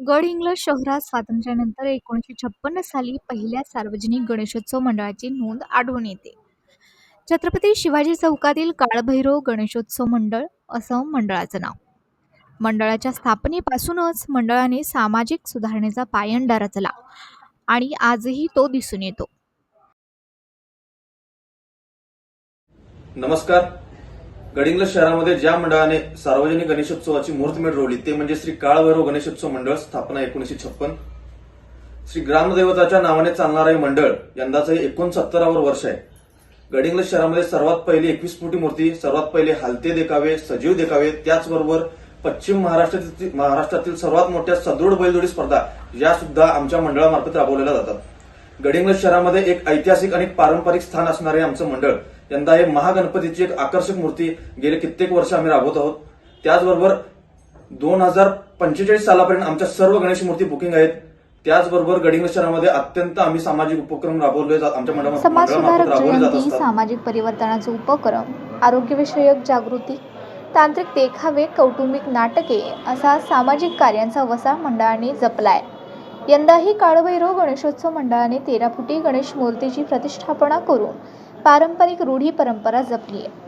गड इंग्लज शहरात स्वातंत्र्यानंतर एकोणीसशे छप्पन्न साली पहिल्या सार्वजनिक गणेशोत्सव मंडळाची नोंद आढळून येते. छत्रपती शिवाजी चौकातील काळभैरव गणेशोत्सव मंडळ असं मंडळाचं नाव. मंडळाच्या स्थापनेपासूनच मंडळाने सामाजिक सुधारणेचा पायंडा रचला आणि आजही तो दिसून येतो. नमस्कार. गडिंग्लज शहरामध्ये ज्या मंडळाने सार्वजनिक गणेशोत्सवाची मुहूर्तमेढ रोवली ते म्हणजे श्री काळभैरव गणेशोत्सव मंडळ स्थापना एकोणीसशे छप्पन. श्री ग्रामदैवताच्या नावाने चालणारे हे मंडळ यंदाचं हे एकोणसत्तरावर वर्ष आहे. गडिंग्लज शहरामध्ये सर्वात पहिली एकवीस फुटी मूर्ती सर्वात पहिले हलते देखावे सजीव देखावे त्याचबरोबर पश्चिम महाराष्ट्रातील महाराष्ट्रातील सर्वात मोठ्या सदृढ बैलजोडी स्पर्धा या सुद्धा आमच्या मंडळामार्फत राबवलेल्या जातात. गडिंग्लज शहरामध्ये एक ऐतिहासिक आणि पारंपरिक स्थान असणारे आमचं मंडळ. यंदा हे महागणपतीची एक आकर्षक मूर्ती गेले कित्येक वर्ष आम्ही राबवत आहोत. त्याचबरोबर दोन हजार पंचेचाळीस सालापर्यंत आमच्या सर्व गणेश मूर्ती बुकिंग आहेत. त्याचबरोबर गडिंग्लज शहरामध्ये अत्यंत आम्ही सामाजिक उपक्रम राबवले जात आमच्या मंडळा- समाजसुधारक मंडळामार्फत राबवले जात जयंती असतात. सामाजिक परिवर्तनाचे उपक्रम आरोग्यविषयक जागृती तांत्रिक देखावे कौटुंबिक नाटके असा सामाजिक कार्यांचा वसा मंडळाने जपलाय. यंदाही काळभैरव गणेशोत्सव मंडळाने तेरा फुटी गणेश मूर्तीची प्रतिष्ठापना करून पारंपरिक रूढी परंपरा जपली आहे.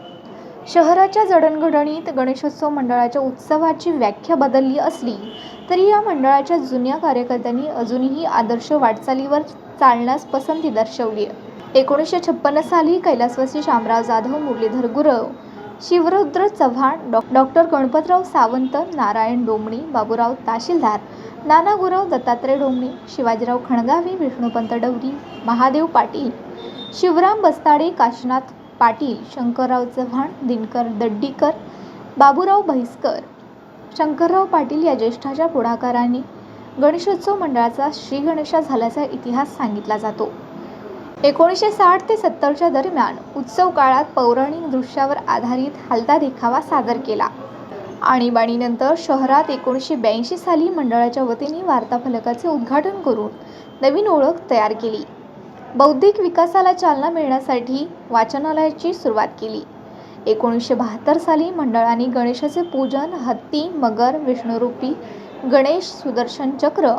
शहराच्या जडणघडणीत गणेशोत्सव मंडळाच्या उत्सवाची व्याख्या बदलली असली तरी या मंडळाच्या जुन्या कार्यकर्त्यांनी अजूनही आदर्श वाटचालीवर चालण्यास पसंती दर्शवली आहे. एकोणीसशे छप्पन्न साली कैलासवासी शामराव जाधव मुरलीधर गुरव शिवरुद्र चव्हाण डॉ डॉक्टर गणपतराव सावंत नारायण डोमणी बाबूराव ताशीलदार नाना गुरव दत्तात्रय डोंगणे शिवाजीराव खणगावे विष्णुपंत डवरी महादेव पाटील शिवराम बस्ताडे काशीनाथ पाटील शंकरराव चव्हाण दिनकर दड्डीकर बाबूराव भैसकर शंकरराव पाटील या ज्येष्ठाच्या पुढाकाराने गणेशोत्सव मंडळाचा श्री गणेशा झाल्याचा इतिहास सांगितला जातो. एकोणीसशे साठ ते सत्तरच्या दरम्यान उत्सव काळात पौराणिक दृश्यावर आधारित हलता देखावा सादर केला. आणीबाणीनंतर शहरात एकोणीसशे ब्याऐंशी साली मंडळाच्या वतीने वार्ताफलकाचे उद्घाटन करून नवीन ओळख तयार केली. बौद्धिक विकासाला चालना मिळण्यासाठी वाचनालयाची सुरुवात केली. एकोणीसशे बहात्तर साली मंडळाने गणेशाचे पूजन हत्ती मगर विष्णुरूपी गणेश सुदर्शन चक्र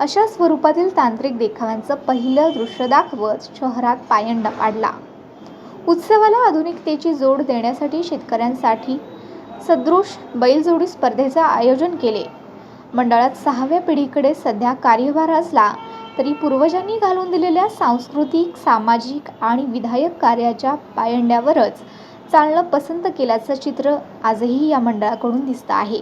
अशा स्वरूपातील तांत्रिक देखाव्यांचं पहिलं दृश्य दाखवत शहरात पायंडा पाडला. उत्सवाला आधुनिकतेची जोड देण्यासाठी शेतकऱ्यांसाठी सदृश बैलजोडी स्पर्धेचे आयोजन केले. मंडळात सहाव्या पिढीकडे सध्या कार्यभार असला तरी पूर्वजांनी घालून दिलेल्या सांस्कृतिक सामाजिक आणि विधायक कार्याच्या पायंड्यावरच चालणं पसंत केल्याचं चित्र आजही या मंडळाकडून दिसतं आहे.